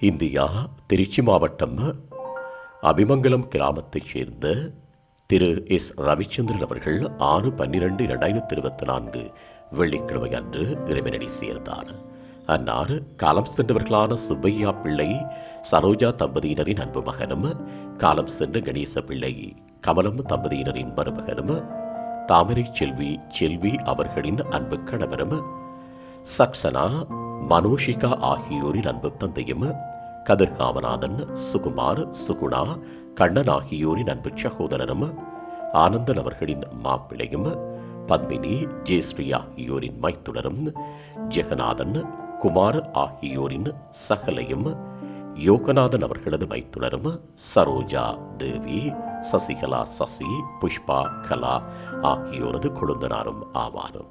India Trichy மாவட்டம் அபிமங்கலம் கிராமத்தைச் சேர்ந்த திரு எஸ். ரவிச்சந்திரன் அவர்கள் ஆறு பன்னிரண்டு இரண்டாயிரத்தி இருபத்தி நான்கு வெள்ளிக்கிழமை அன்று இறைவனடி சேர்ந்தார். அன்னார் காலம் சென்றவர்களான சுப்பையா பிள்ளை சரோஜா தம்பதியினரின் அன்பு மகனும் காலம் சென்ற கணேச பிள்ளை கமலம் தம்பதியினரின் மருமகனும் தாமரை செல்வி செல்வி அவர்களின் அன்பு கணவரும் சக்சனா மனோஷிகா ஆகியோரின் அன்பு தந்தையும் கதிர்காமநாதன் சுகுமார் சுகுணா கண்ணன் ஆகியோரின் அன்பு சகோதரரும் ஆனந்தன் அவர்களின் மாப்பிள்ளையும் பத்மினி ஜெயஸ்ரீ ஆகியோரின் மைத்துடரும் ஜெகநாதன் குமார் ஆகியோரின் சகலையும் யோகநாதன் அவர்களது மைத்துடரும் சரோஜா தேவி சசிகலா சசி புஷ்பா கலா ஆகியோரது கொழுந்தனாரும் ஆவாரும்